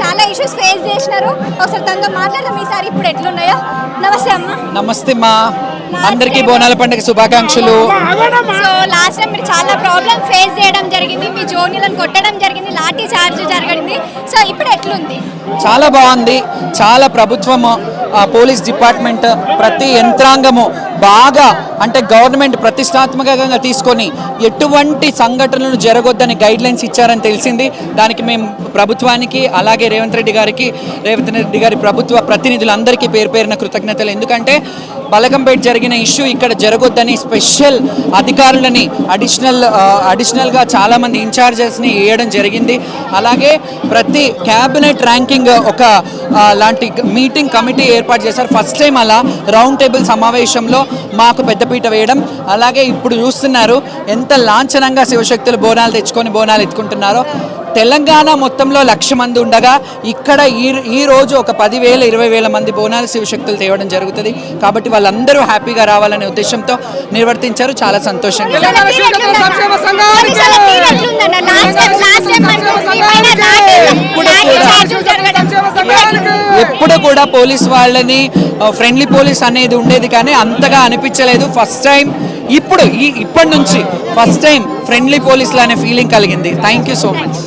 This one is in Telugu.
చాలా ఇష్యూస్ ఫేస్ చేసినారు. ఒకసారి తనతో మాట్లాడదాం. ఈసారి ఇప్పుడు ఎట్లున్నాయో. నమస్తే అమ్మ. నమస్తే మా. అందరికీ బోనాల పండుగ శుభాకాంక్షలు. సో లాస్ట్ టైం మీరు చాలా ప్రాబ్లం ఫేస్ చేయడం జరిగింది. మీ జోన్యులను కొట్టడం జరిగింది. లాఠీ చార్జ్ జరిగింది. సో ఇప్పుడు ఎట్లుంది? చాలా బాగుంది. చాలా ప్రభుత్వము పోలీస్ డిపార్ట్మెంట్ ప్రతి యంత్రాంగము బాగా అంటే గవర్నమెంట్ ప్రతిష్టాత్మకంగా తీసుకొని ఎటువంటి సంఘటనలు జరగొద్దని గైడ్ లైన్స్ ఇచ్చారని తెలిసింది. దానికి మేము ప్రభుత్వానికి అలాగే రేవంత్ రెడ్డి గారికి రేవంత్ రెడ్డి గారి ప్రభుత్వ ప్రతినిధులందరికీ పేరు పేరిన కృతజ్ఞతలు. ఎందుకంటే బలగంపేట జరిగిన ఇష్యూ ఇక్కడ జరగొద్దని స్పెషల్ అధికారులని అడిషనల్ అడిషనల్గా చాలామంది ఇన్ఛార్జెస్ని వేయడం జరిగింది. అలాగే ప్రతి క్యాబినెట్ ర్యాంకింగ్ ఒక లాంటి మీటింగ్ కమిటీ ఏర్పాటు చేశారు. ఫస్ట్ టైం అలా రౌండ్ టేబుల్ సమావేశంలో మాకు పెద్దపీట వేయడం అలాగే ఇప్పుడు చూస్తున్నారు ఎంత లాంఛనంగా శివశక్తులు బోనాలు తెచ్చుకొని బోనాలు ఎత్తుకుంటున్నారో తెలంగాణ మొత్తంలో లక్ష మంది ఉండగా ఇక్కడ ఈ ఈ రోజు ఒక పదివేల ఇరవై వేల మంది బోనాలు శివశక్తులు తేవడం జరుగుతుంది కాబట్టి వాళ్ళందరూ హ్యాపీగా రావాలనే ఉద్దేశంతో నిర్వర్తించారు చాలా సంతోషంగా ఎప్పుడు కూడా పోలీస్ వాళ్ళని ఫ్రెండ్లీ పోలీస్ అనేది ఉండేది కానీ అంతగా అనిపించలేదు. ఫస్ట్ టైం ఇప్పుడు ఈ ఇప్పటి నుంచి ఫస్ట్ టైం ఫ్రెండ్లీ పోలీసులు అనే ఫీలింగ్ కలిగింది. Thank you so much